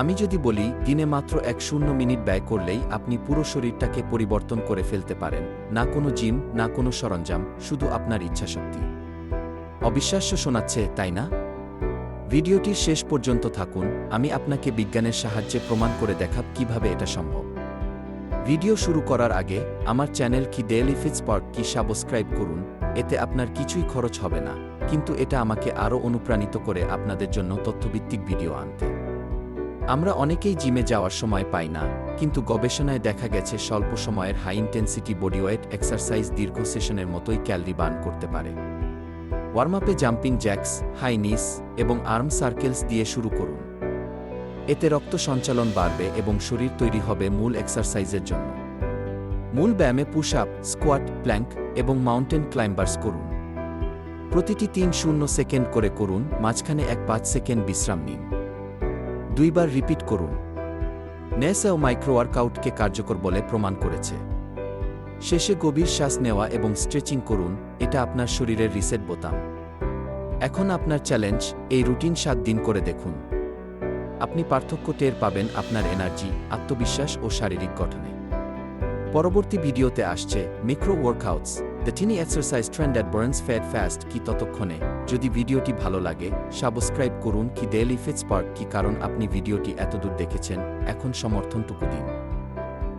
আমি যদি বলি, দিনে মাত্র এক শূন্য মিনিট ব্যয় করলেই আপনি পুরো শরীরটাকে পরিবর্তন করে ফেলতে পারেন, না কোনো জিম, না কোনো সরঞ্জাম, শুধু আপনার ইচ্ছাশক্তি। অবিশ্বাস্য শোনাচ্ছে, তাই না? ভিডিওটির শেষ পর্যন্ত থাকুন, আমি আপনাকে বিজ্ঞানের সাহায্যে প্রমাণ করে দেখাব কীভাবে এটা সম্ভব। ভিডিও শুরু করার আগে, আমার চ্যানেল কি ডেইলি ফিটসপার্ক কি সাবস্ক্রাইব করুন, এতে আপনার কিছুই খরচ হবে না, কিন্তু এটা আমাকে আরও অনুপ্রাণিত করে আপনাদের জন্য তথ্যভিত্তিক ভিডিও আনতে। আমরা অনেকেই জিমে যাওয়ার সময় পাই না, কিন্তু গবেষণায় দেখা গেছে স্বল্প সময়ের হাই ইন্টেন্সিটি বডিওয়েট এক্সারসাইজ দীর্ঘ সেশনের মতোই ক্যালরি বার্ন করতে পারে। ওয়ার্ম আপে জাম্পিং জ্যাক্স হাই নিস এবং আর্ম সার্কেলস দিয়ে শুরু করুন। এতে রক্ত সঞ্চালন বাড়বে এবং শরীর তৈরি হবে মূল এক্সারসাইজের জন্য। মূল ব্যায়ামে পুশ আপ স্কোয়াট প্ল্যাঙ্ক এবং মাউন্টেন ক্লাইম্বার্স করুন। প্রতিটি তিন শূন্য সেকেন্ড করে করুন, মাঝখানে এক পাঁচ সেকেন্ড বিশ্রাম নিন। দুইবার রিপিট করুন। নেসেও মাইক্রো ওয়ার্কআউটকে কার্যকর বলে প্রমাণ করেছে। শেষে গভীর শ্বাস নেওয়া এবং স্ট্রেচিং করুন, এটা আপনার শরীরের রিসেট বোতাম। এখন আপনার চ্যালেঞ্জ, এই রুটিন সাত দিন করে দেখুন। আপনি পার্থক্য টের পাবেন আপনার এনার্জি, আত্মবিশ্বাস ও শারীরিক গঠনে। পরবর্তী ভিডিওতে আসছে micro workouts the tiny exercise trend at burns fat fast কি ততক্ষণে? যদি ভিডিওটি ভালো লাগে, সাবস্ক্রাইব করুন কি ডেলি ফিটস পার্ক কি কারণ আপনি ভিডিওটি এতদূর দেখেছেন? এখন সমর্থনটুকু দিন।